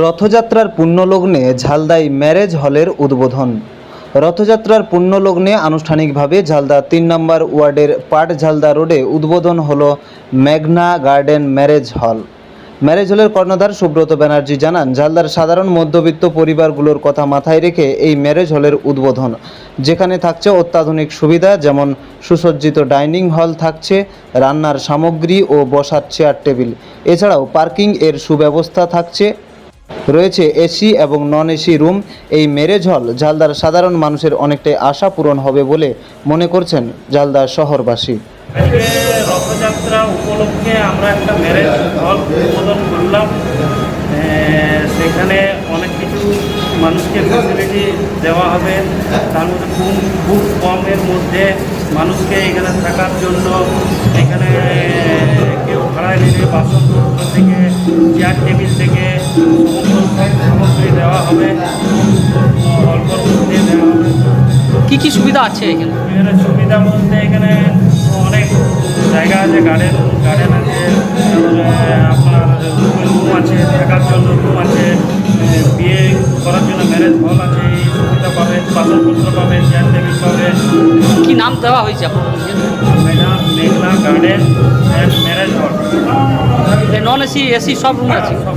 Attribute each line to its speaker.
Speaker 1: রথযাত্রার পুণ্যলগ্নে ঝালদাই ম্যারেজ হলের উদ্বোধন। রথযাত্রার পুণ্যলগ্নে আনুষ্ঠানিকভাবে ঝালদা তিন নম্বর ওয়ার্ডের পাট ঝালদা রোডে উদ্বোধন হল মেঘনা গার্ডেন ম্যারেজ হল। ম্যারেজ হলের কর্ণধার সুব্রত ব্যানার্জি জানান, ঝালদার সাধারণ মধ্যবিত্ত পরিবারগুলোর কথা মাথায় রেখে এই ম্যারেজ হলের উদ্বোধন। যেখানে থাকছে অত্যাধুনিক সুবিধা, যেমন সুসজ্জিত ডাইনিং হল থাকছে, রান্নার সামগ্রী ও বসার চেয়ার টেবিল। এছাড়াও পার্কিং এর সুব্যবস্থা থাকছে। রয়েছে এসি এবং নন এসি রুম এই ম্যারেজ হল ঝালদার সাধারণ মানুষের অনেকটাই আশা পূরণ হবে বলে মনে করছেন ঝালদার শহরবাসী।
Speaker 2: রথযাত্রা উপলক্ষে আমরা একটা ম্যারেজ হল উদ্বোধন করলাম। সেখানে অনেক কিছু মানুষকে ফ্যাসিলিটি দেওয়া হবে। তার মধ্যে খুব খুব কমের মধ্যে মানুষকে এখানে থাকার জন্য এখানে কেউ ভাড়ায় নিলে বাসনপত্র থেকে চেয়ার টেবিল থেকে দেওয়া হবে মধ্যে দেওয়া হবে
Speaker 3: কি কি সুবিধা আছে এখানে?
Speaker 2: এখানে সুবিধা বলতে এখানে অনেক জায়গা আছে গার্ডেন গার্ডেন আছে তারপরে আপনার রুম আছে থাকার জন্য রুম আছে বিয়ে করার জন্য ম্যারেজ হল আছে এই সুবিধা পাবে বাসনপত্র পাবে চেয়ার টেবিল পাবে।
Speaker 3: কি নাম দেওয়া হয়েছে আপনার
Speaker 2: মেঘনা মেঘনা garden and marriage hall
Speaker 3: non AC AC সব রুম আছে?
Speaker 2: সব